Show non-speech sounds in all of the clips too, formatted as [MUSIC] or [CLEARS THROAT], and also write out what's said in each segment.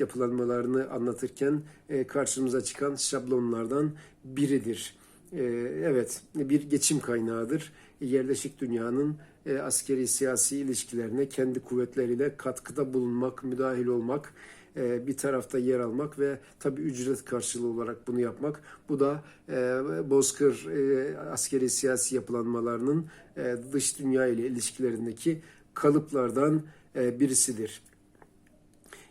yapılanmalarını anlatırken e, karşımıza çıkan şablonlardan biridir. E, evet, bir geçim kaynağıdır. Yerleşik dünyanın e, askeri siyasi ilişkilerine kendi kuvvetleriyle katkıda bulunmak, müdahil olmak, bir tarafta yer almak ve tabi ücret karşılığı olarak bunu yapmak. Bu da Bozkır askeri siyasi yapılanmalarının dış dünya ile ilişkilerindeki kalıplardan birisidir.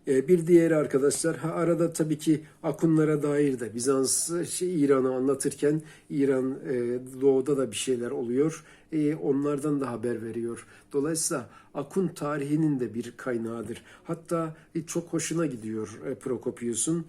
E, Bir diğeri arkadaşlar ha arada tabii ki Akunlara dair de Bizans şey, İran'ı anlatırken İran e, doğuda da bir şeyler oluyor. E, onlardan da haber veriyor. Dolayısıyla Akun tarihinin de bir kaynağıdır. Hatta e, çok hoşuna gidiyor e, Prokopius'un.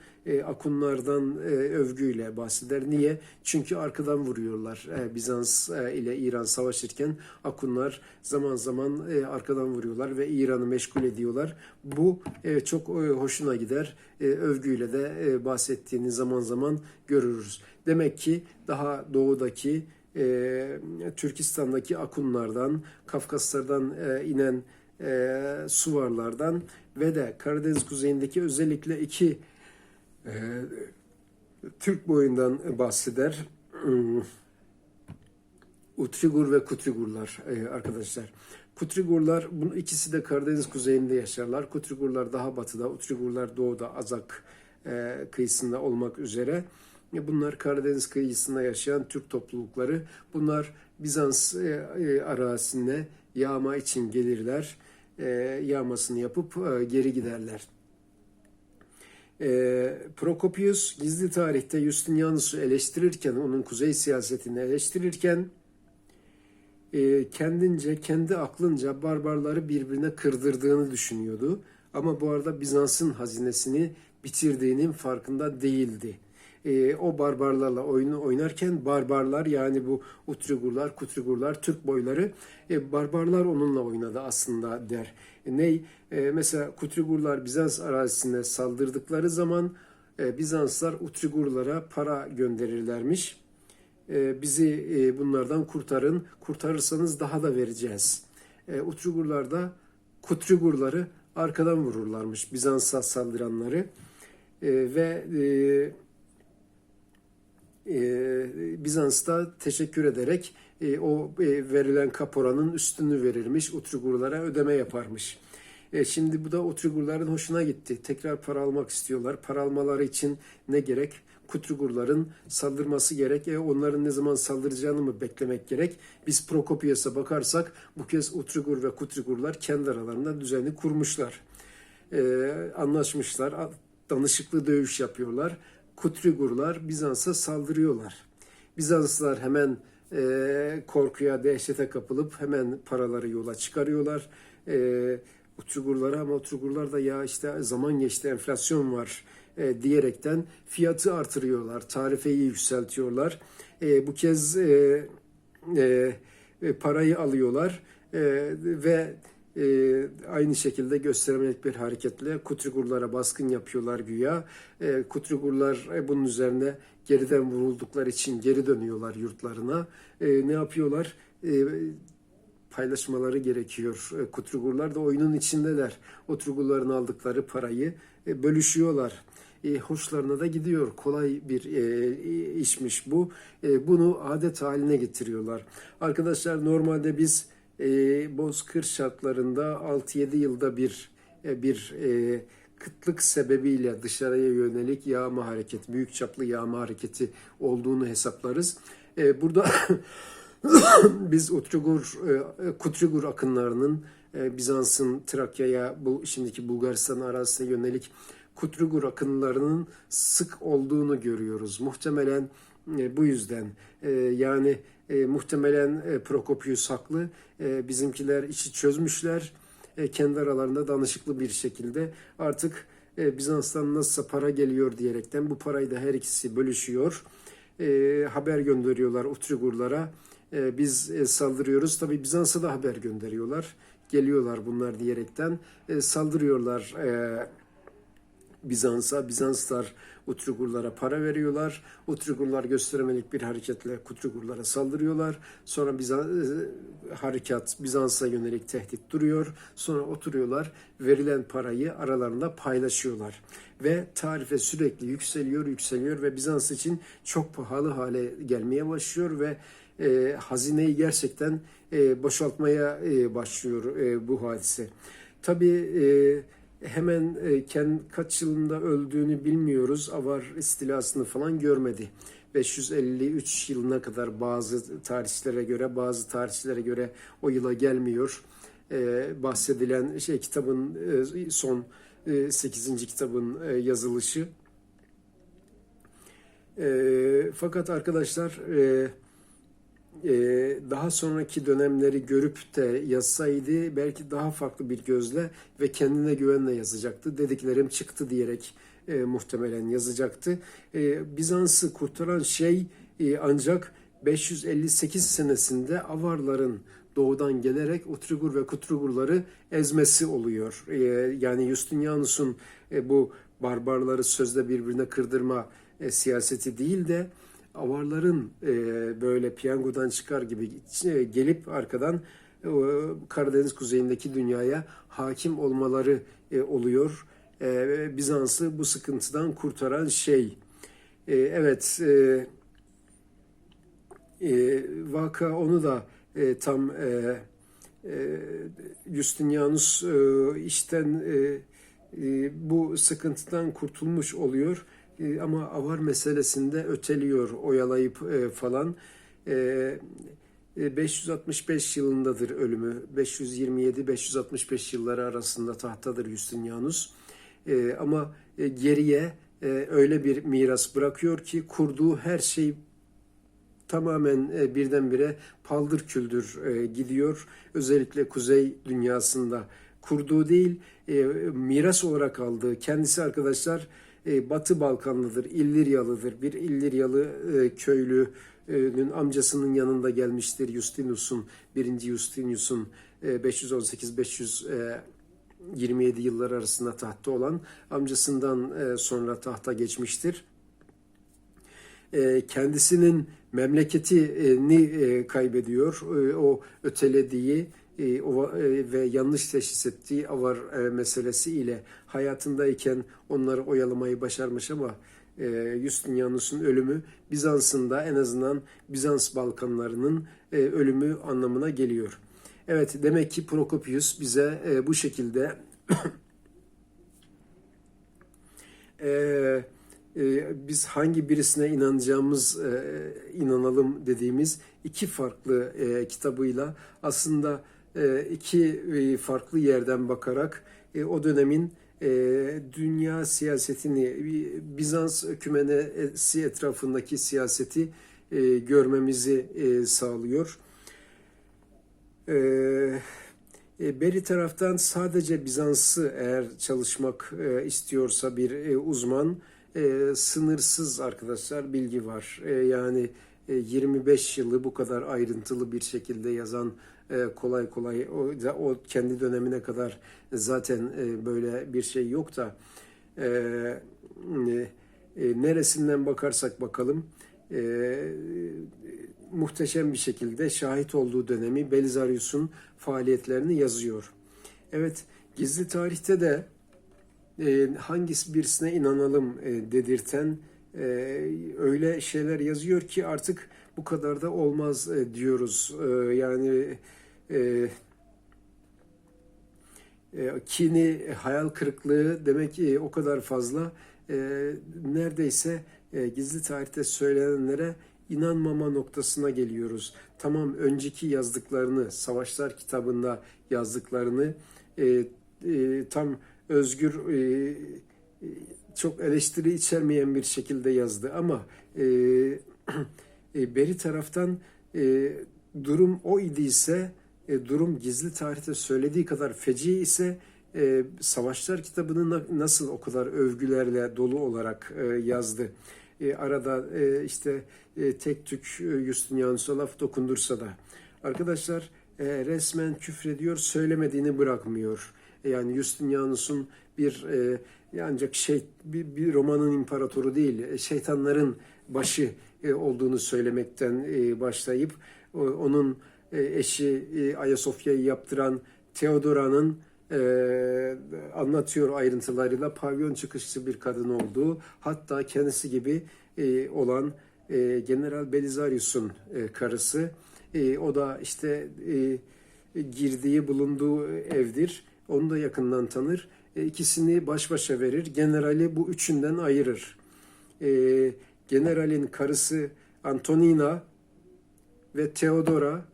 Akunlardan övgüyle bahseder. Niye? Çünkü arkadan vuruyorlar. Bizans ile İran savaşırken Akunlar zaman zaman arkadan vuruyorlar ve İran'ı meşgul ediyorlar. Bu çok hoşuna gider. Övgüyle de bahsettiğini zaman zaman görürüz. Demek ki daha doğudaki e, Türkistan'daki Akunlardan, Kafkaslardan e, inen e, Suvarlardan ve de Karadeniz kuzeyindeki özellikle iki e, Türk boyundan bahseder. Hmm. Utrigur ve Kutrigurlar e, arkadaşlar. Kutrigurlar bu ikisi de Karadeniz kuzeyinde yaşarlar. Kutrigurlar daha batıda, Utrigurlar doğuda Azak e, kıyısında olmak üzere. Bunlar Karadeniz kıyısında yaşayan Türk toplulukları. Bunlar Bizans e, e, arazisine yağma için gelirler. E, yağmasını yapıp geri giderler. Prokopius gizli tarihte Justinianus'u eleştirirken, onun kuzey siyasetini eleştirirken kendince, kendi aklınca barbarları birbirine kırdırdığını düşünüyordu. Ama bu arada Bizans'ın hazinesini bitirdiğinin farkında değildi. E, o barbarlarla oyunu oynarken barbarlar yani bu Utrigurlar, Kutrigurlar, Türk boyları e, barbarlar onunla oynadı aslında der. E, ney? E, mesela Kutrigurlar Bizans arazisine saldırdıkları zaman e, Bizanslar Utrigurlara para gönderirlermiş e, bizi e, bunlardan kurtarın. Kurtarırsanız daha da vereceğiz. E, Utrigurlar da Kutrigurları arkadan vururlarmış Bizans'a saldıranları. E, ve e, Bizans'ta teşekkür ederek e, o e, verilen kaporanın üstünü verirmiş. Utrigurlara ödeme yaparmış. E, şimdi bu da Utrigurların hoşuna gitti. Tekrar para almak istiyorlar. Para almaları için ne gerek? Kutrigurların saldırması gerek. E, onların ne zaman saldıracağını mı beklemek gerek? Biz Prokopius'a bakarsak bu kez Utrigur ve Kutrigurlar kendi aralarında düzeni kurmuşlar. E, anlaşmışlar. Danışıklı dövüş yapıyorlar. Kutrigurlar Bizans'a saldırıyorlar. Bizanslılar hemen e, korkuya, dehşete kapılıp hemen paraları yola çıkarıyorlar. E, Utrigurlara ama Utrigurlar da ya işte zaman geçti enflasyon var e, diyerekten fiyatı artırıyorlar. Tarifeyi yükseltiyorlar. E, bu kez e, e, e, parayı alıyorlar e, ve e, aynı şekilde göstermelik bir hareketle Kutrigurlara baskın yapıyorlar güya. E, Kutrigurlar e, bunun üzerine geriden vuruldukları için geri dönüyorlar yurtlarına. E, ne yapıyorlar? E, paylaşmaları gerekiyor. E, Kutrugurlar da oyunun içindeler. Otrugurların aldıkları parayı e, bölüşüyorlar. E, hoşlarına da gidiyor. Kolay bir e, işmiş bu. E, bunu adet haline getiriyorlar. Arkadaşlar normalde biz e, bozkır şartlarında 6-7 yılda bir e, bir e, kıtlık sebebiyle dışarıya yönelik yağma hareketi, büyük çaplı yağma hareketi olduğunu hesaplarız. [COUGHS] E, burada biz Utrugur, e, Kutrigur akınlarının e, Bizans'ın Trakya'ya, bu şimdiki Bulgaristan arazisine yönelik Kutrigur akınlarının sık olduğunu görüyoruz. Muhtemelen bu yüzden yani muhtemelen Prokopius haklı. Bizimkiler işi çözmüşler. Kendi aralarında danışıklı bir şekilde artık Bizans'tan nasılsa para geliyor diyerekten bu parayı da her ikisi bölüşüyor. Haber gönderiyorlar Utrigurlara e, biz e, saldırıyoruz. Tabi Bizans'a da haber gönderiyorlar. Geliyorlar bunlar diyerekten e, saldırıyorlar Bizans'a. Bizanslar Utrugurlara para veriyorlar. Utrugurlar gösteremelik bir hareketle Kutrugurlara saldırıyorlar. Sonra Bizans, harekat Bizans'a yönelik tehdit duruyor. Sonra oturuyorlar. Verilen parayı aralarında paylaşıyorlar. Ve tarife sürekli yükseliyor, yükseliyor ve Bizans için çok pahalı hale gelmeye başlıyor ve e, hazineyi gerçekten e, boşaltmaya e, başlıyor e, bu hadise. Tabii e, hemen e, kendi kaç yılında öldüğünü bilmiyoruz. Avar istilasını falan görmedi. 553 yılına kadar bazı tarihçilere göre, bazı tarihçilere göre o yıla gelmiyor. E, bahsedilen şey kitabın e, son e, 8. kitabın yazılışı. Fakat arkadaşlar daha sonraki dönemleri görüp de yazsaydı belki daha farklı bir gözle ve kendine güvenle yazacaktı. Dediklerim çıktı diyerek e, muhtemelen yazacaktı. E, Bizans'ı kurtaran şey e, ancak 558 senesinde Avarların doğudan gelerek Utrigur ve Kutrugurları ezmesi oluyor. E, yani Justinianus'un e, bu barbarları sözde birbirine kırdırma e, siyaseti değil de avarların e, böyle piyangodan çıkar gibi e, gelip arkadan e, Karadeniz kuzeyindeki dünyaya hakim olmaları e, oluyor. E, Bizans'ı bu sıkıntıdan kurtaran şey. E, evet, e, e, vaka onu da e, tam e, e, Justinianus e, işten e, e, bu sıkıntıdan kurtulmuş oluyor. E, ama avar meselesinde öteliyor, oyalayıp e, falan. E, 565 yılındadır ölümü. 527-565 yılları arasında tahtadır Justinianus. E, ama e, geriye e, öyle bir miras bırakıyor ki kurduğu her şey tamamen e, birdenbire paldır küldür e, gidiyor. Özellikle kuzey dünyasında kurduğu değil, e, miras olarak aldığı. Kendisi arkadaşlar e, Batı Balkanlıdır, İlliryalıdır. Bir İlliryalı e, köylünün amcasının yanında gelmiştir Justinus'un, 1. Justinus'un e, 518-527 yıllar arasında tahtta olan amcasından e, sonra tahta geçmiştir. E, kendisinin memleketini e, kaybediyor. E, o ötelediği e, o, e, ve yanlış teşhis ettiği avar e, meselesi ile hayatındayken onları oyalamayı başarmış ama e, Justinianus'un ölümü Bizans'ın da en azından Bizans Balkanlarının e, ölümü anlamına geliyor. Evet demek ki Prokopius bize e, bu şekilde [COUGHS] e, e, biz hangi birisine inanacağımız e, inanalım dediğimiz iki farklı e, kitabıyla aslında iki e, farklı yerden bakarak e, o dönemin dünya siyasetini, Bizans ökümenesi etrafındaki siyaseti görmemizi sağlıyor. Beri taraftan sadece Bizans'ı eğer çalışmak istiyorsa bir uzman, sınırsız arkadaşlar bilgi var. Yani 25 yılı bu kadar ayrıntılı bir şekilde yazan e, kolay kolay o, o kendi dönemine kadar zaten e, böyle bir şey yok da e, neresinden bakarsak bakalım muhteşem bir şekilde şahit olduğu dönemi Belisarius'un faaliyetlerini yazıyor. Evet gizli tarihte de hangisi birisine inanalım dedirten öyle şeyler yazıyor ki artık bu kadar da olmaz diyoruz. yani e, e, kini, hayal kırıklığı demek ki o kadar fazla e, neredeyse e, gizli tarihte söylenenlere inanmama noktasına geliyoruz. Tamam önceki yazdıklarını, Savaşlar kitabında yazdıklarını e, e, tam özgür, e, çok eleştiri içermeyen bir şekilde yazdı ama e, [CLEARS THROAT] e, beri taraftan e, durum o idiyse e, durum gizli tarihte söylediği kadar feci ise e, Savaşlar kitabını na, nasıl o kadar övgülerle dolu olarak e, yazdı. E, arada e, işte e, tek tük e, Justinianus'a laf dokundursa da. Arkadaşlar e, resmen küfrediyor, söylemediğini bırakmıyor. E, yani Justinianus'un bir e, ancak şey bir, bir romanın imparatoru değil, e, şeytanların başı e, olduğunu söylemekten e, başlayıp onun e, eşi e, Ayasofya'yı yaptıran Theodora'nın e, anlatıyor ayrıntılarıyla pavyon çıkışçı bir kadın olduğu, hatta kendisi gibi e, olan e, General Belisarius'un e, karısı. E, o da işte e, girdiği bulunduğu evdir. Onu da yakından tanır. E, ikisini baş başa verir. Generali bu üçünden ayırır. E, generalin karısı Antonina ve Theodora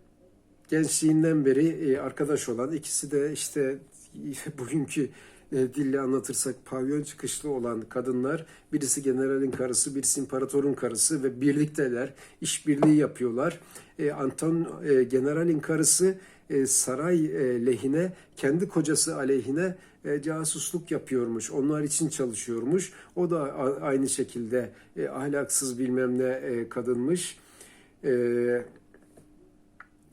gençliğinden beri e, arkadaş olan ikisi de işte [LAUGHS] bugünkü e, dille anlatırsak pavyon çıkışlı olan kadınlar birisi generalin karısı birisi imparatorun karısı ve birlikteler işbirliği yapıyorlar. Anton generalin karısı e, saray e, lehine kendi kocası aleyhine e, casusluk yapıyormuş. Onlar için çalışıyormuş. O da aynı şekilde ahlaksız bilmem ne kadınmış. E,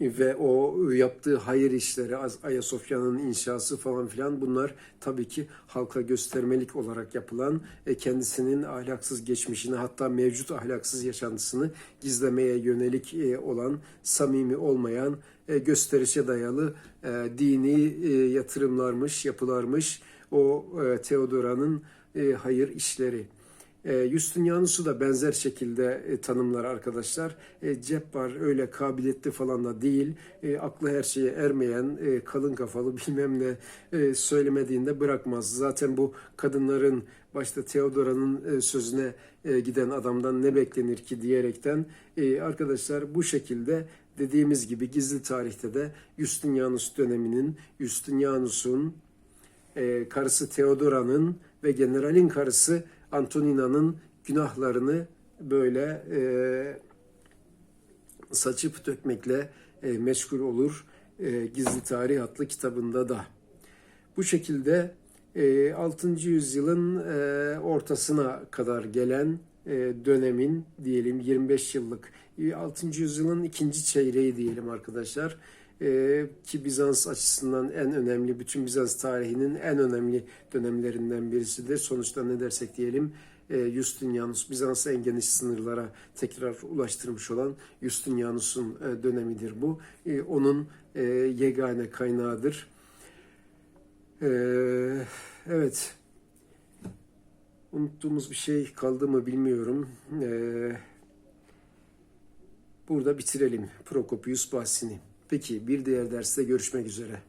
ve o yaptığı hayır işleri, Ayasofya'nın inşası falan filan bunlar tabii ki halka göstermelik olarak yapılan e, kendisinin ahlaksız geçmişini hatta mevcut ahlaksız yaşantısını gizlemeye yönelik e, olan samimi olmayan e, gösterişe dayalı dini yatırımlarmış, yapılarmış o Theodora'nın e, hayır işleri. E, Justinianus'u da benzer şekilde e, tanımlar arkadaşlar. E, Cebbar öyle kabiliyetli falan da değil. Aklı her şeye ermeyen, kalın kafalı [LAUGHS] bilmem ne söylemediğinde bırakmaz. Zaten bu kadınların başta Theodora'nın sözüne giden adamdan ne beklenir ki diyerekten arkadaşlar bu şekilde dediğimiz gibi gizli tarihte de Justinianus döneminin, Justinianus'un karısı Theodora'nın ve generalin karısı Antonina'nın günahlarını böyle e, saçıp dökmekle e, meşgul olur e, Gizli Tarih adlı kitabında da. Bu şekilde e, 6. yüzyılın e, ortasına kadar gelen e, dönemin diyelim 25 yıllık e, 6. yüzyılın ikinci çeyreği diyelim arkadaşlar. E, ki Bizans açısından en önemli, bütün Bizans tarihinin en önemli dönemlerinden birisidir. Sonuçta ne dersek diyelim e, Justinianus, Bizans'ı en geniş sınırlara tekrar ulaştırmış olan Justinianus'un e, dönemidir bu. E, onun e, yegane kaynağıdır. E, evet, unuttuğumuz bir şey kaldı mı bilmiyorum. E, burada bitirelim Prokopius bahsini. Peki bir diğer derste görüşmek üzere.